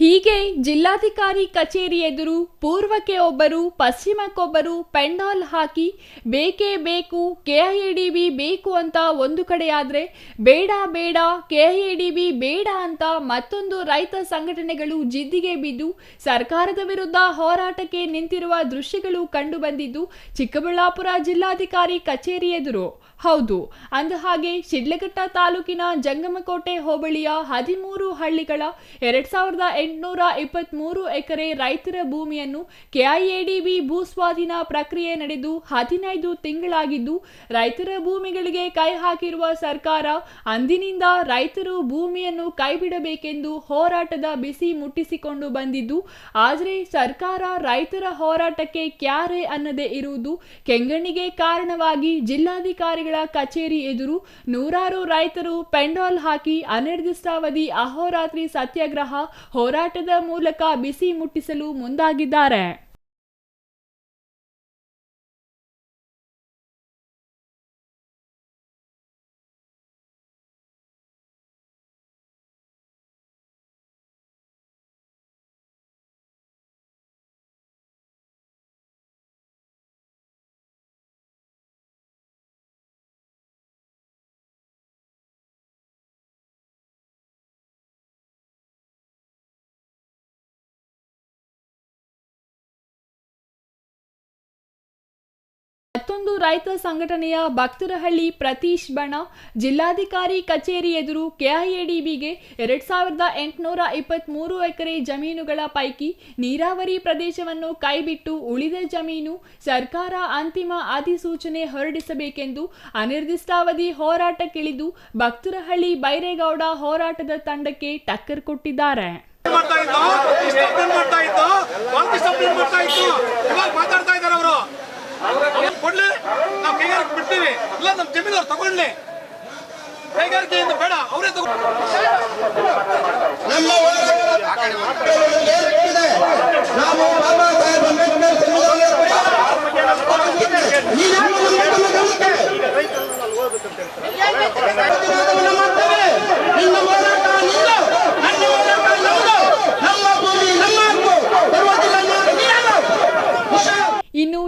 ಹೀಗೆ ಜಿಲ್ಲಾಧಿಕಾರಿ ಕಚೇರಿ ಎದುರು ಪೂರ್ವಕ್ಕೆ ಒಬ್ಬರು, ಪಶ್ಚಿಮಕ್ಕೊಬ್ಬರು ಪೆಂಡಾಲ್ ಹಾಕಿ ಬೇಕೇ ಬೇಕು ಕೆಐಎಡಿಬಿ ಬೇಕು ಅಂತ ಒಂದು ಕಡೆಯಾದರೆ ಬೇಡ ಬೇಡ ಕೆಐಎಡಿಬಿ ಬೇಡ ಅಂತ ಮತ್ತೊಂದು ರೈತ ಸಂಘಟನೆಗಳು ಜಿದ್ದಿಗೆ ಬಿದ್ದು ಸರ್ಕಾರದ ವಿರುದ್ಧ ಹೋರಾಟಕ್ಕೆ ನಿಂತಿರುವ ದೃಶ್ಯಗಳು ಕಂಡುಬಂದಿದ್ದು ಚಿಕ್ಕಬಳ್ಳಾಪುರ ಜಿಲ್ಲಾಧಿಕಾರಿ ಕಚೇರಿ ಎದುರು. ಹೌದು. ಅಂದಹಾಗೆ, ಶಿಡ್ಲಘಟ್ಟ ತಾಲೂಕಿನ ಜಂಗಮಕೋಟೆ ಹೋಬಳಿಯ ಹದಿಮೂರು ಹಳ್ಳಿಗಳ ಎರಡ್ ಸಾವಿರದ ಎಂಟುನೂರ ಇಪ್ಪತ್ತ್ಮೂರು ಎಕರೆ ರೈತರ ಭೂಮಿಯನ್ನು ಕೆಐಎಡಿಬಿ ಭೂಸ್ವಾಧೀನ ಪ್ರಕ್ರಿಯೆ ನಡೆದು ಹದಿನೈದು ತಿಂಗಳಾಗಿದ್ದು, ರೈತರ ಭೂಮಿಗಳಿಗೆ ಕೈ ಹಾಕಿರುವ ಸರ್ಕಾರ ಅಂದಿನಿಂದ ರೈತರು ಭೂಮಿಯನ್ನು ಕೈಬಿಡಬೇಕೆಂದು ಹೋರಾಟದ ಬಿಸಿ ಮುಟ್ಟಿಸಿಕೊಂಡು ಬಂದಿದ್ದು, ಆದರೆ ಸರ್ಕಾರ ರೈತರ ಹೋರಾಟಕ್ಕೆ ಕ್ಯಾರೆ ಅನ್ನದೇ ಇರುವುದು ಕೆಂಗಣ್ಣಿಗೆ ಕಾರಣವಾಗಿ ಜಿಲ್ಲಾಧಿಕಾರಿಗಳ ಕಚೇರಿ ಎದುರು ನೂರಾರು ರೈತರು ಪೆಂಡಾಲ್ ಹಾಕಿ ಅನಿರ್ದಿಷ್ಟಾವಧಿ ಅಹೋರಾತ್ರಿ ಸತ್ಯಾಗ್ರಹ ಹೋರಾಟದ ಮೂಲಕ ಬಿಸಿ ಮುಟ್ಟಿಸಲು ಮುಂದಾಗಿದ್ದಾರೆ. ಮತ್ತೊಂದು ರೈತ ಸಂಘಟನೆಯ ಭಕ್ತರಹಳ್ಳಿ ಪ್ರತೀಶ್ ಬಣ ಜಿಲ್ಲಾಧಿಕಾರಿ ಕಚೇರಿ ಎದುರು ಕೆಐಎಡಿಬಿಗೆ ಎರಡ್ ಸಾವಿರದ ಎಂಟುನೂರ ಇಪ್ಪತ್ಮೂರು ಎಕರೆ ಜಮೀನುಗಳ ಪೈಕಿ ನೀರಾವರಿ ಪ್ರದೇಶವನ್ನು ಕೈಬಿಟ್ಟು ಉಳಿದ ಜಮೀನು ಸರ್ಕಾರ ಅಂತಿಮ ಅಧಿಸೂಚನೆ ಹೊರಡಿಸಬೇಕೆಂದು ಅನಿರ್ದಿಷ್ಟಾವಧಿ ಹೋರಾಟಕ್ಕಿಳಿದು ಭಕ್ತರಹಳ್ಳಿ ಬೈರೇಗೌಡ ಹೋರಾಟದ ತಂಡಕ್ಕೆ ಟಕ್ಕರ್ ಕೊಟ್ಟಿದ್ದಾರೆ. ಇಲ್ಲ ನಮ್ಮ ಜಮೀನ್ ಅವ್ರು ತಗೊಳ್ಳಿ. ಕೈಗಾರಿಕೆಯಿಂದ ಬೇಡ ಅವರೇ ತಗೊಂಡು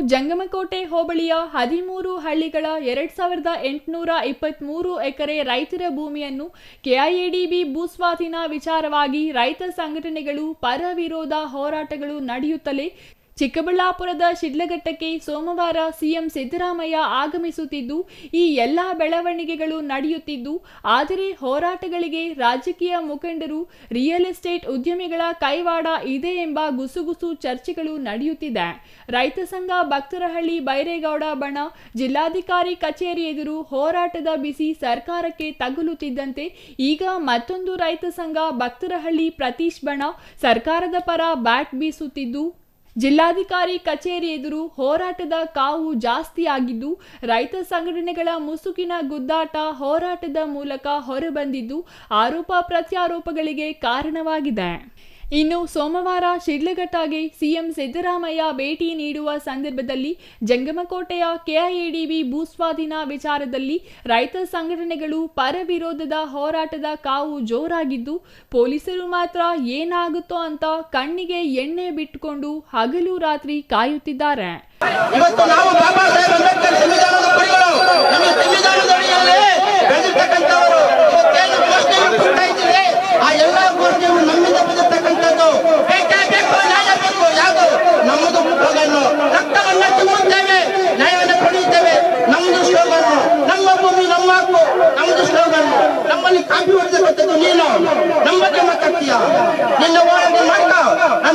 ಜಂಗಮಕೋಟೆ ಹೋಬಳಿಯ ಹದಿಮೂರು ಹಳ್ಳಿಗಳ ಎರಡ್ ಸಾವಿರದ ಎಂಟುನೂರ ಇಪ್ಪತ್ಮೂರು ಎಕರೆ ರೈತರ ಭೂಮಿಯನ್ನು ಕೆಐಎಡಿಬಿ ಭೂಸ್ವಾಧೀನ ವಿಚಾರವಾಗಿ ರೈತ ಸಂಘಟನೆಗಳು ಪರ ವಿರೋಧ ಹೋರಾಟಗಳು ನಡೆಯುತ್ತಲೇ ಚಿಕ್ಕಬಳ್ಳಾಪುರದ ಶಿಡ್ಲಘಟ್ಟಕ್ಕೆ ಸೋಮವಾರ ಸಿಎಂ ಸಿದ್ದರಾಮಯ್ಯ ಆಗಮಿಸುತ್ತಿದ್ದು, ಈ ಎಲ್ಲ ಬೆಳವಣಿಗೆಗಳು ನಡೆಯುತ್ತಿದ್ದು, ಆದರೆ ಹೋರಾಟಗಳಿಗೆ ರಾಜಕೀಯ ಮುಖಂಡರು, ರಿಯಲ್ ಎಸ್ಟೇಟ್ ಉದ್ಯಮಿಗಳ ಕೈವಾಡ ಇದೆ ಎಂಬ ಗುಸುಗುಸು ಚರ್ಚೆಗಳು ನಡೆಯುತ್ತಿದೆ. ರೈತ ಸಂಘ ಭಕ್ತರಹಳ್ಳಿ ಬೈರೇಗೌಡ ಬಣ ಜಿಲ್ಲಾಧಿಕಾರಿ ಕಚೇರಿ ಎದುರು ಹೋರಾಟದ ಬಿಸಿ ಸರ್ಕಾರಕ್ಕೆ ತಗುಲುತ್ತಿದ್ದಂತೆ, ಈಗ ಮತ್ತೊಂದು ರೈತ ಸಂಘ ಭಕ್ತರಹಳ್ಳಿ ಪ್ರತೀಶ್ ಬಣ ಸರ್ಕಾರದ ಪರ ಬ್ಯಾಟ್ ಬೀಸುತ್ತಿದ್ದು ಜಿಲ್ಲಾಧಿಕಾರಿ ಕಚೇರಿ ಎದುರು ಹೋರಾಟದ ಕಾವು ಜಾಸ್ತಿಯಾಗಿದ್ದು, ರೈತ ಸಂಘಟನೆಗಳ ಮುಸುಕಿನ ಗುದ್ದಾಟ ಹೋರಾಟದ ಮೂಲಕ ಹೊರಬಂದಿದ್ದು, ಆರೋಪ ಪ್ರತ್ಯಾರೋಪಗಳಿಗೆ ಕಾರಣವಾಗಿದೆ. ಇನ್ನು ಸೋಮವಾರ ಶಿಡ್ಲಘಟ್ಟಗೆ ಸಿಎಂ ಸಿದ್ದರಾಮಯ್ಯ ಭೇಟಿ ನೀಡುವ ಸಂದರ್ಭದಲ್ಲಿ ಜಂಗಮಕೋಟೆಯ ಕೆಐಎಡಿಬಿ ಭೂಸ್ವಾಧೀನ ವಿಚಾರದಲ್ಲಿ ರೈತ ಸಂಘಟನೆಗಳು ಪರ ವಿರೋಧದ ಹೋರಾಟದ ಕಾವು ಜೋರಾಗಿದ್ದು, ಪೊಲೀಸರು ಮಾತ್ರ ಏನಾಗುತ್ತೋ ಅಂತ ಕಣ್ಣಿಗೆ ಎಣ್ಣೆ ಬಿಟ್ಟುಕೊಂಡು ಹಗಲು ರಾತ್ರಿ ಕಾಯುತ್ತಿದ್ದಾರೆ.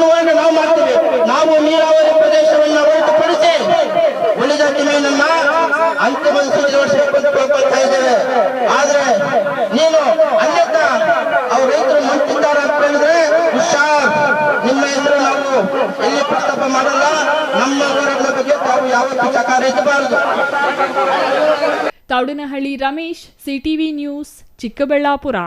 ಹೋರಾಟ ನಾವು ಮಾಡ್ತೇವೆ. ನಾವು ನೀರಾವರಿ ಪ್ರದೇಶವನ್ನ ಹೊರತುಪಡಿಸಿ ಉಳಿದ ಜಮೀನನ್ನ ಅಂತಿಮ ಕೇಳ್ಕೊಳ್ತಾ ಇದ್ದೇವೆ. ಆದ್ರೆ ನೀನು ಅನ್ಯತ ಅವ್ರ ರೈತರು ಮಂತಿದ್ದಾರೆ ಅಂತ ಹೇಳಿದ್ರೆ ಹುಷಾರ್. ನಿಮ್ಮ ಹೆಸರು ನಾವು ಎಲ್ಲಿ ಪ್ರಸ್ತಾಪ ಮಾಡಲ್ಲ. ನಮ್ಮ ಹೋರಾಟದ ಬಗ್ಗೆ ತಾವು ಯಾವತ್ತೂ ಚಕಾರ ಇರಬಾರದು. Thoudanahalli Ramesh, CTV news, Chikkaballapura.